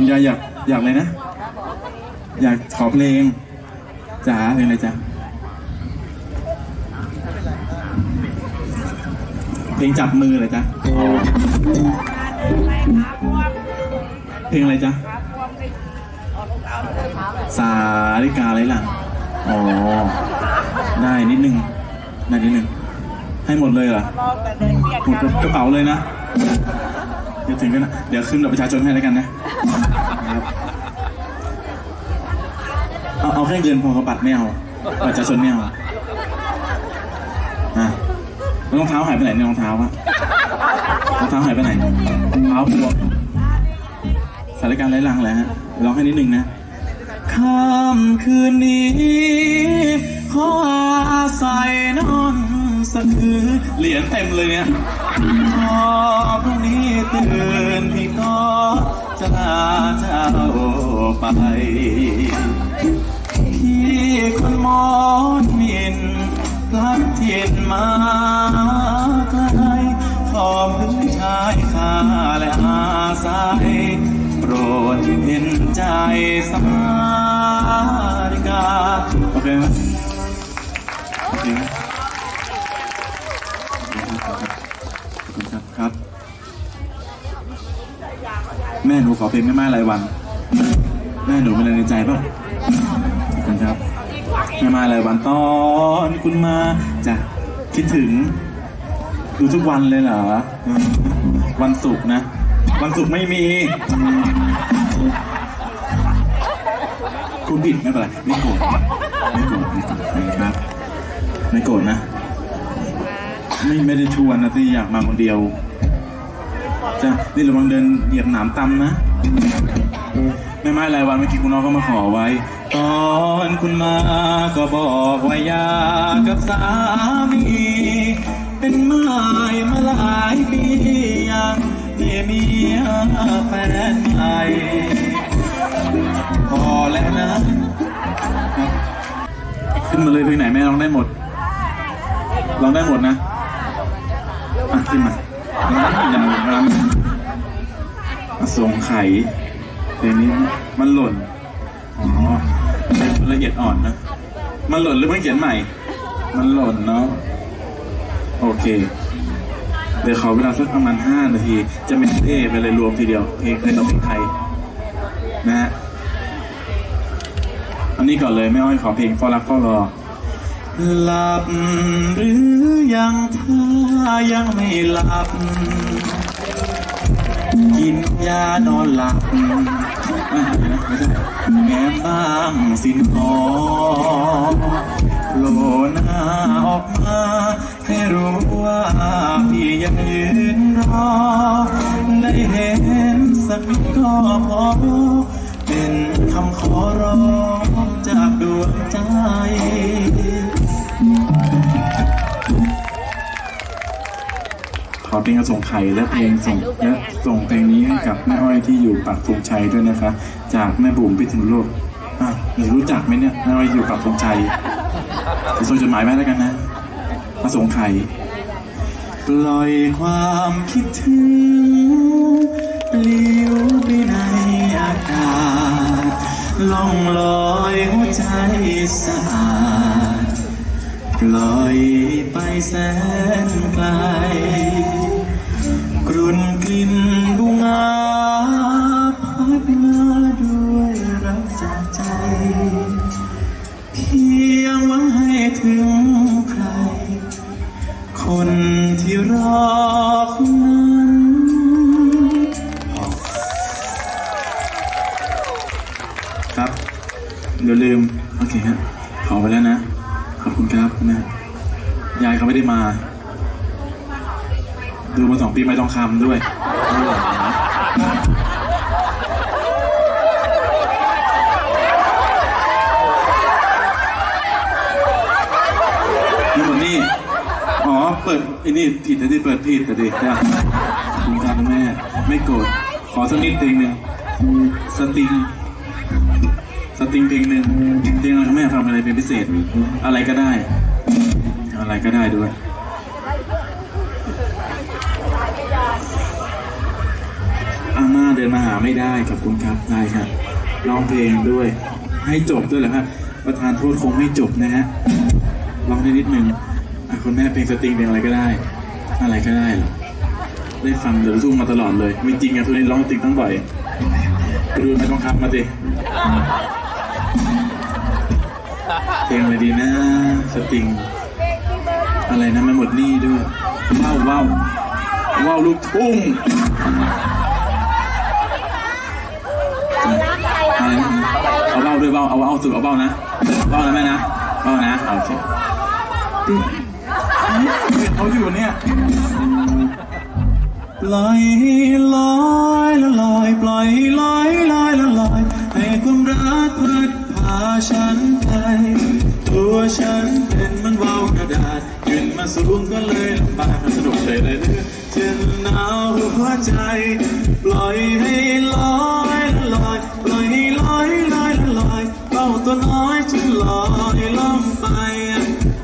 คุณยายอยากอยากเลยนะ อยากขอเพลงจ๋าเพลงอะไรจ๊ะเพลงจับมือเหรจ๊ะเพลงอะไรจ๊ะสาริกาอะไรหลังอ๋อ ได้นิดนึง ได้นิดนึง ให้หมดเลยเหรอหมดกระเป๋าเลยนะ เดี๋ยวถึงกันนะ เดี๋ยวขึ้นบัตรประชาชนให้แล้วกันนะ ครับเอาเอาแค่เงินพอเขาบัตรไม่เอาบัตรประชาชนไม่เอาอะแล้วรองเท้าหายไปไหนเนี่ยรองเท้าอะรองเท้าหายไปไหนรองเท้าพวกสถานการณ์ไร้ลังแหละฮะร้องให้นิดนึงนะค่ำคืนนี้ขออาศัยนอนสักคืนเหรียญเต็มเลยเนี่ยพอพรุ่งนี้ตื่นพี่ก็ จะลาเจ้าไปพี่คนมอนมินพลัดถิ่นมาไกลขอพึ่งชายคาและอาศัยโปรดเห็นใจสาริกาเคไห แม่หนูขอเพลงแม่ไม้รายวัน แม่หนูเป็นอะไรในใจป่ะขอบคุณครับแม่ไม้รายวันตอนคุณมาจะคิดถึง ดูทุกวันเลยเหรอ วันศุกร์นะ วันศุกร์ไม่มี คุณผิดไม่เป็นไรไม่โกรธไม่โกรธไม่โกรธนะครับ ไม่โกรธนะ ไม่ไม่ได้ชวนนะที่อยากมาคนเดียว จ้ะนี่ระวังเดินเหยียบหนามตำนะแม่ไม้รายวันเมื่อกี้คุณน้องก็มาขอไว้ ตอนคุณมาก็บอกว่ายากกับสามี เป็นไม้มาหลายปียังไม่มีแฟนใหม่พอแล้วนะ ขึ้นมาเลยเพลงไหนแม่ร้องได้หมดร้องได้หมดนะ อะขึ้นมา อย่างนั้นสงไข่เพลงนี้มันหล่น อ๋อละเอียดอ่อนนะ มันหล่นหรือเพิ่งเขียนใหม่ มันหล่นเนาะ โอเค เดี๋ยวขอเวลาสักประมาณห้านาที จะเป็นเอไปเลยรวมทีเดียวเพลงเคยต้องเพลงไทย นะฮะ อันนี้ก่อนเลยไม่อ้อยขอเพลงฟอรักฟอรอ หลับหรือยังถ้ายังไม่หลับ กินยานอนหลับอะไม่ได้แง้มบ้างสินหอโลหน้าออกมาให้รู้ว่าพี่ยังยืนรอ ได้เห็นสักนิดก็พอเป็นคำขอร้องจากดวงใจ ขอเพลงส่งไข่และเพลงส่งและส่งเพลงนี้ให้กับแม่อ้อยที่อยู่ปักธงชัยด้วยนะคะ จากแม่บุ๋มพิถึงโลกอะหนูรู้จักไหมเนี่ยแม่อ้อยอยู่ปักธงชัยจะส่งจดหมายไปแล้วกันนะมาส่งไข่ปล่อยความคิดถึงเลี้ยวไปในอากาศล่องลอยหัวใจสะอาด ปล่อยไปแสนไกลกรุ่นกลิ่นบุงาพัดมาด้วยรักจากใจ เพียงหวังให้ถึงใคร คนที่รอคนนั้นครับอย่าลืม โอเคฮะ ดูมาสองปีไม่ต้องคำด้วยม่ไหวนะนี่หมดนี่ อ๋อ เปิดไอ้นี่ผิดแต่ที่เปิดผิดแต่ด็กนะขอบคุณครับแม่ ไม่โกรธ ขอสักนิดเพลงหนึ่งสติงสตริงเพลงหนึ่งเพลงอะไรแม่ทำอะไรเป็นพิเศษ อะไรก็ได้ อะไรก็ได้ด้วย มาเเดินมาหาไม่ได้ขอบคุณครับได้ครับร้องเพลงด้วย ให้จบด้วยเหรอครับประธานโทษคงไม่จบนะฮะร้องได้นิดนึงอะคุณแม่เพลงสตริงเพลงอะไรก็ได้ อะไรก็ได้หรอได้ฟังเดี๋ยวทุ่งมาตลอดเลยไม่จริงอะทุกนี้ร้องติงตั้งบ่อยไปดูไม่ต้องครับมาดิเพลงอะไรดีนะสตริง อะไรนะมันหมดหนี้ด้วยว้าวว้าวว้าวลูกทุ่ง เอาเบ้าด้วยเบ้าเอาเอาสุดเอาเบ้านะเบ้านะแม่นะเบ้านะโอเคเขาอยู่เนี่ยลอยลอยละลอยปล่อยลอยลอยละลอยให้ความรักพัดพาฉันไปตัวฉันเป็นเหมันว่าวกระดาษขึ้นมาสูงก็เลยลำบากสนุกใจเลยเนื้อฉันหนาวหัวใจ ปล่อยให้ลอยละลอยปล่อยให้ลอยลอย ละลอยเต้าตัวน้อยฉันลอยล่องไป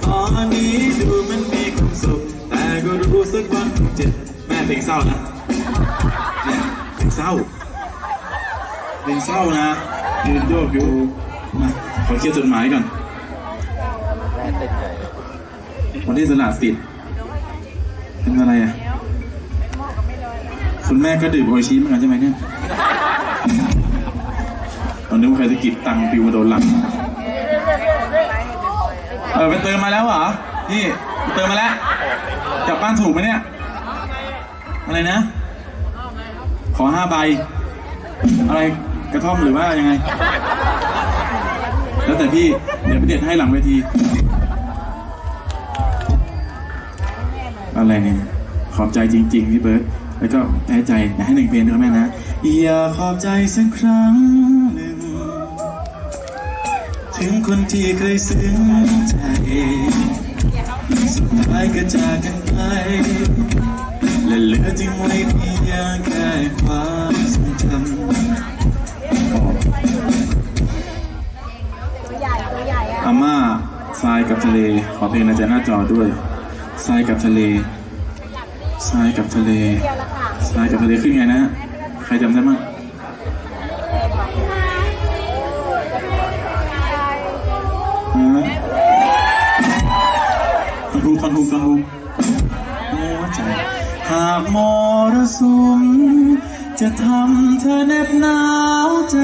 ตอนนี้ดูมันมีความสุข แต่ก็รู้สึกว่าเจ็บแม่เพลงเศร้านะเนี่ยเพลงเศร้าเพลงเศร้านะยืนโยกอยู่มาขอเขียนจดหมายก่อนวันที่สละสิทธิ์เป็นอะไรอะคุณแม่ก็ดื่มโออิชิเหมือนกันใช่ไหมเนี่ย นึกว่าใครจะกิดตังค์ปิวมาโดนหลังเออไปเติมมาแล้วเหรอ นี่เติมมาแล้วกลับบ้านถูกไหมเนี่ย อะไรนะ ขอห้าใบ อะไรกระท่อมหรือว่ายังไง แล้วแต่พี่ เดี๋ยวไปเด็ดให้หลังเวที อะไรเนี่ย ขอบใจจริง ๆ พี่เบิร์ตแล้วก็แพ้ใจอยากให้หนึ่งเพลงด้วยแม่นะ อย่าขอบใจสักครั้ง ถึงคนที่เคยซึ้งใจสุดท้ายก็จากกันไป และเหลือจึงไว้เพียงแค่ความทรงจำตัวใหญ่ตัวใหญ่อาม่าทรายกับทะเล ขอเพลงในใจหน้าจอด้วยทรายกับทะเลทรายกับทะเลทรายกับทะเลขึ้นไงนะ ใครจำได้มั้ง ฮะคอนฮูคอนฮูคอนฮูหัวใจหากมรสุมจะทำเธอเน็บหนาวใจ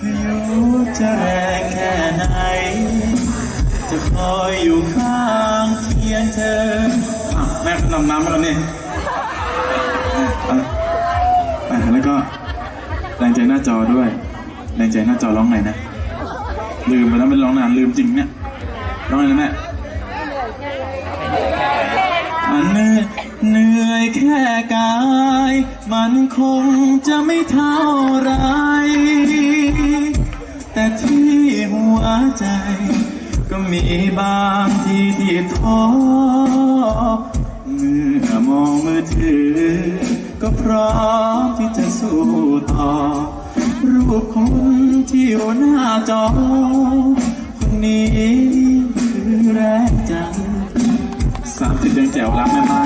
พายุจะแรงแค่ไหน จะคอยอยู่ข้างเคียงเธออะแม่นำน้ำมาแล้วนี่แล้วก็แรงใจหน้าจอด้วยแรงใจหน้าจอร้องไงนะ ลืมไปแล้วเป็นร้องนานลืมจริงเนี่ยร้องไงนะแม่อะเหนื่อยเหนื่อยแค่กาย มันคงจะไม่เท่าไร แต่ที่หัวใจ ก็มีบางทีที่ท้อเมื่อมองมือถือ ก็พร้อมที่จะสู้ต่อ รูปของคุณที่อยู่หน้าจอ คนนี้คือแรงใจสามสิบเดือนแจ๋วรักแม่ไม้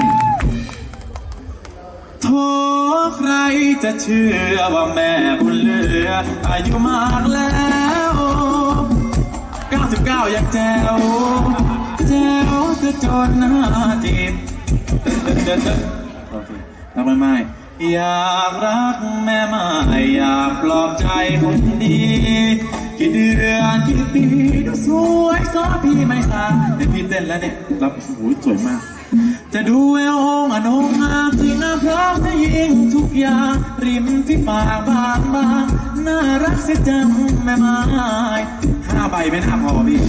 โทใครจะเชื่อว่าแม่บุญเหลือ อายุมากแล้ว 99 ยังแจ๋วแจ๋วจะจนหน้าจีบโอเครักแม่ไม้ อยากรักแม่ไม้อยากปลอบใจคนดีกี่เดือนกี่ปีดูสวยซอพี่ไม่สาเดี๋ยวพี่เต้นแล้วเนี่ยรับโอ้โหสวยมาก จะดูเอวองอนงงามที่งาพร้อมให้ยิ่งทุกอย่างริมที่ปากบางบางน่ารักเสียจังแม่ไม้ห้าใบไม่น่าพอพี่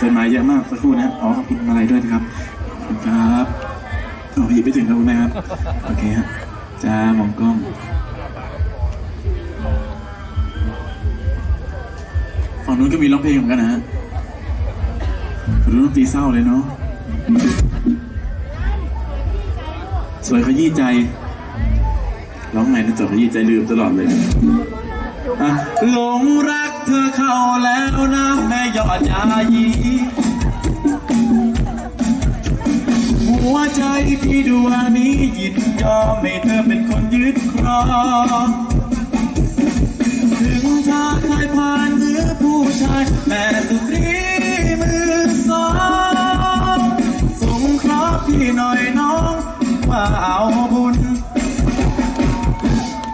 จดหมายเยอะมากสักครู่นะอ๋อขอบคุณมาลัยด้วยนะครับขอบคุณครับ โอ้ยไปถึงครับคุณแม่ครับ โอเคครับจ้ามองกล้องฝั่งนู้นก็มีร้องเพลงเหมือนกันนะฮะฝั่งนู้นดนตรีเศร้าเลยเนาะ สวยขยี้ใจ ร้องไงนะจดขยี้ใจลืมตลอดเลยอะหลงรักเธอเข้าแล้วนะแม่ยอดยายี วใจพี่ดวงนี้ยินยอมให้เธอเป็นคนยึดครองถึงชาติชายผ่านหรือผู้ชายแต่สุตรีมือสองสงเคราะห์พี่หน่อยน้องว่าเอาบุญ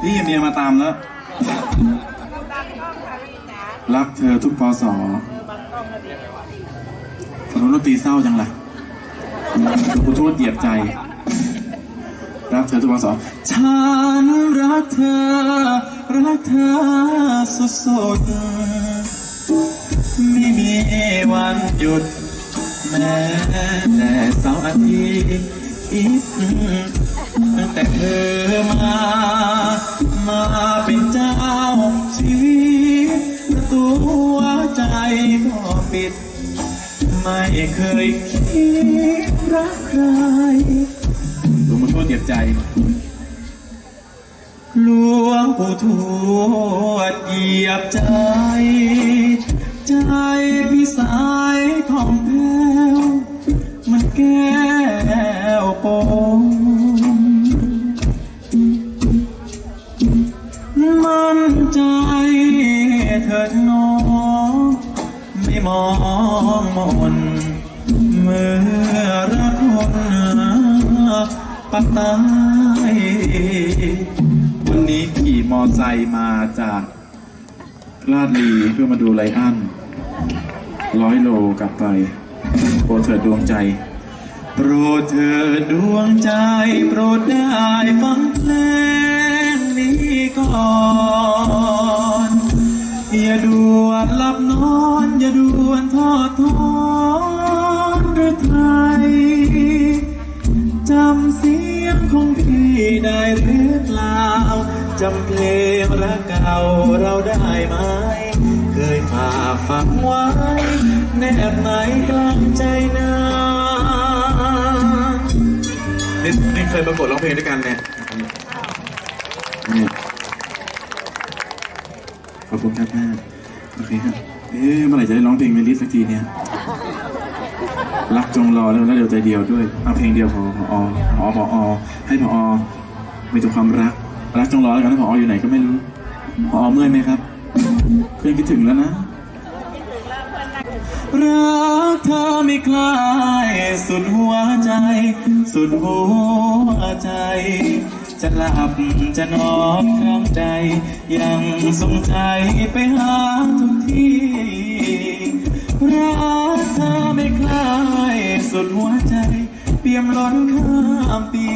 พี่เมียมาตามแล้ว รักเธอทุกพศฝนดนตรีเศร้าจังเล่ะ กูโทษเหยียบใจรักเธอทุกวันสองฉันรักเธอ รักเธอสุดสุดๆไม่มีวันหยุด แม้แต่เสาร์อาทิตย์ตั้งแต่เธอมา มาเป็นเจ้าชีวิตประตูหัวใจก็ปิด ไม่เคยคิด รักใคร หลวงปู่ทวดเหยียบใจ หลวงปู่ทวดเหยียบใจ ใจพี่สายผ่องแผ้วมันแก้วโปงมั่นใจเถิดน้องไม่มองมนเมื่อ นปักใต้วันนี้ขี่มอไซค์มาจากลาดลีเพื่อมาดูไลอันร้อยโลกลับไปโปรดเถิดดวงใจ โปรดเถิดดวงใจ โปรดได้ฟังเพลงนี้ก่อนอย่าด่วนหลับนอน อย่าด่วนทอดทอนหรือไทยำเสียงของพี่ได้หรือเปล่าจำเพลงรักเก่าเราได้ไหม เคยฝากฝังไว้ แนบไหนกลางใจนานี่นี่เคยประกวดร้องเพลงด้วยกันเนี่ยนี่ขอบคุณครับแม่โอเคครับ เอ๊ะเมื่อไหร่จะได้ร้องเพลงในลิสต์สักทีเนี่ย รักจงรอแล้วแล้วเดียวใจเดียวด้วยเอาเพลงเดียวพอพอพอพออให้พอมีแต่ความรัก รักจงรอแล้วกันถ้าพออยู่ไหนก็ไม่รู้พอเมื่อยไหมครับเพื่อนคิดถึงแล้วนะรักเธอไม่คลายสุดหัวใจ สุดหัวใจ จะหลับจะนอนคลางใจ ยังสงใจไปหาทุกที่รัก เธอไม่คลายสุดหัวใจ เปี่ยมล้นข้ามปี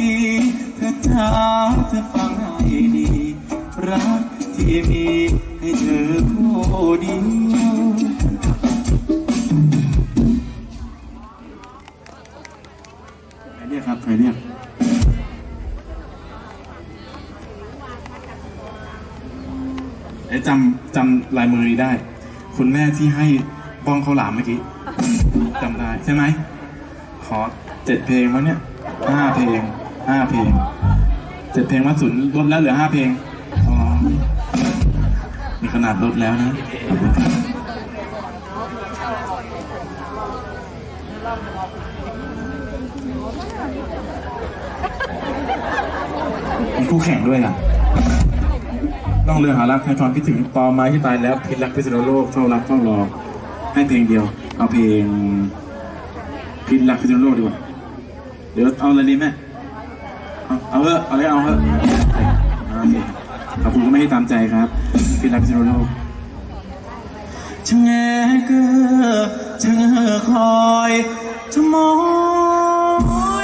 เธอจ้าเธอฟังให้ดี รักที่มีให้เธอผู้เดียวใครเรียกครับใครเรียกเอ๊ะจำจำลายมือนี้ได้ คุณแม่ที่ให้บ้องข้าวหลามเมื่อกี้ จำได้ใช่ไหม ขอเจ็ดเพลงแล้วเนี่ยห้าเพลงห้าเพลงเจ็ดเพลงว่าสุนลดแล้วเหลือห้าเพลงอ๋อมีขนาดลดแล้วนะขอบคุณครับมีคู่แข่งด้วยอะต้องเรือหารักใครความคิดถึงปอไม้ที่ตายแล้วพิษรักพิษณุโลกเฝ้ารักเฝ้ารอให้เพลงเดียว เอาเพลงพิษรักพิษณุโลกดีกว่า เดี๋ยวเอาอะไรดีแม่ เอาเอาเถอะเอาเลยเอาเถอะโอเคขอบคุณก็ไม่ให้ตามใจครับ พิษรักพิษณุโลกชะแงเกอชะเงอคอยชะมอ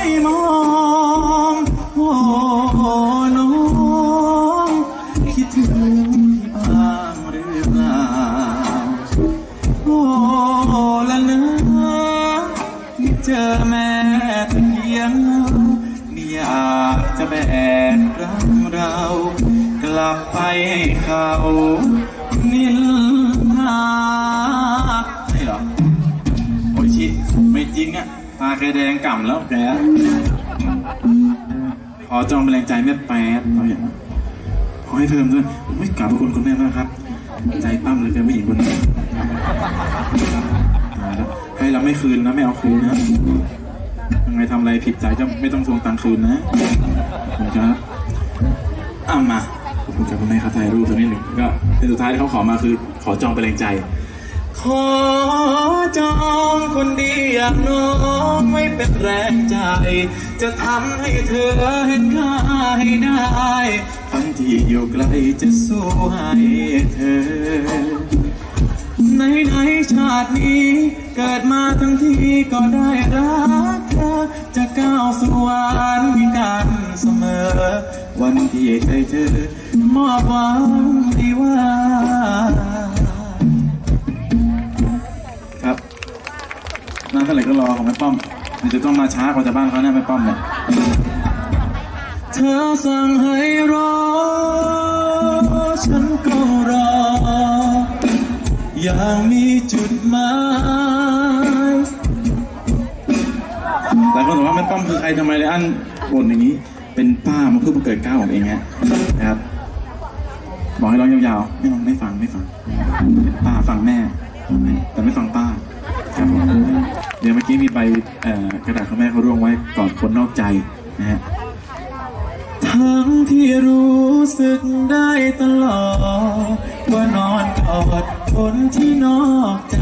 ยมองโอ้น้ รักเรา กลับไปให้เขานินทาใช่เหรอ โอ้ยชิไม่จริงอะตาแกแดงก่ำแล้วแกขอจองแรงใจแม่แป๊ดเอาอย่างนั้นขอให้เพิ่มด้วยไม่กราบขอบคุณคุณแม่มากครับ ใจปั้มเลยเป็นผู้หญิงคนนี้ให้เราไม่คืนนะไม่เอาคืนนะยังไงทำอะไรผิดใจจะไม่ต้องทวงตังค์คืนนะขอบคุณครับ อะมาขอบคุณครับคุณแม่ครับถ่ายรูปตัวนี้หนึ่งก็ในสุดท้ายที่เขาขอมาคือขอจองเป็นแรงใจ ขอจองคนดีอย่างน้องไม่เป็นแรงใจ จะทำให้เธอเห็นค่าให้ได้คนที่อยู่ไกลจะสู้ให้เธอในในชาตินี้ เกิดมาทั้งทีก็ได้รัก ก้าวสวรรค์กันเสมอ วันที่ใจเธอมอบหวังดีว่า ครับมาเท่าไหร่ก็รอของแม่ป้อมมันจะต้องมาช้ากว่าจะบ้านเขาแน่แม่ป้อมเนี่ยเธอสั่งให้รอ ฉันก็รอ อย่างมีจุดหมาย หลายคนบอว่าแม่ป้อมคือใครทำไมเลยอันบ่นอย่างนี้ เป็นป้ามาเพื่อมาเกิดก้าของเองฮะนะครับบอกให้ร้องยาวๆไม่ร้องไม่ฟังไม่ฟังป้าฟังแม่ แต่ไม่ฟังป้าครับผมเดี๋ยวเมื่อกี้มีใบกระดาษของแม่เขาร่วงไว้ก่อนคนนอกใจนะฮะ ที่รู้สึกได้ตลอด ว่านอนกอดคนที่นอกใจ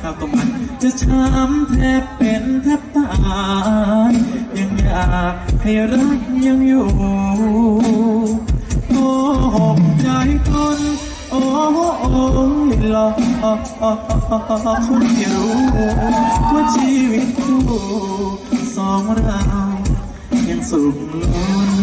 ข้าวต้มมันจะช้ำแทบเป็นแทบตายยังอยากให้รักยังอยู่โอ้หกใจคนโอ้โอ้หลอกคนที่รู้ว่าชีวิตคู่สองเรายังสุขล้น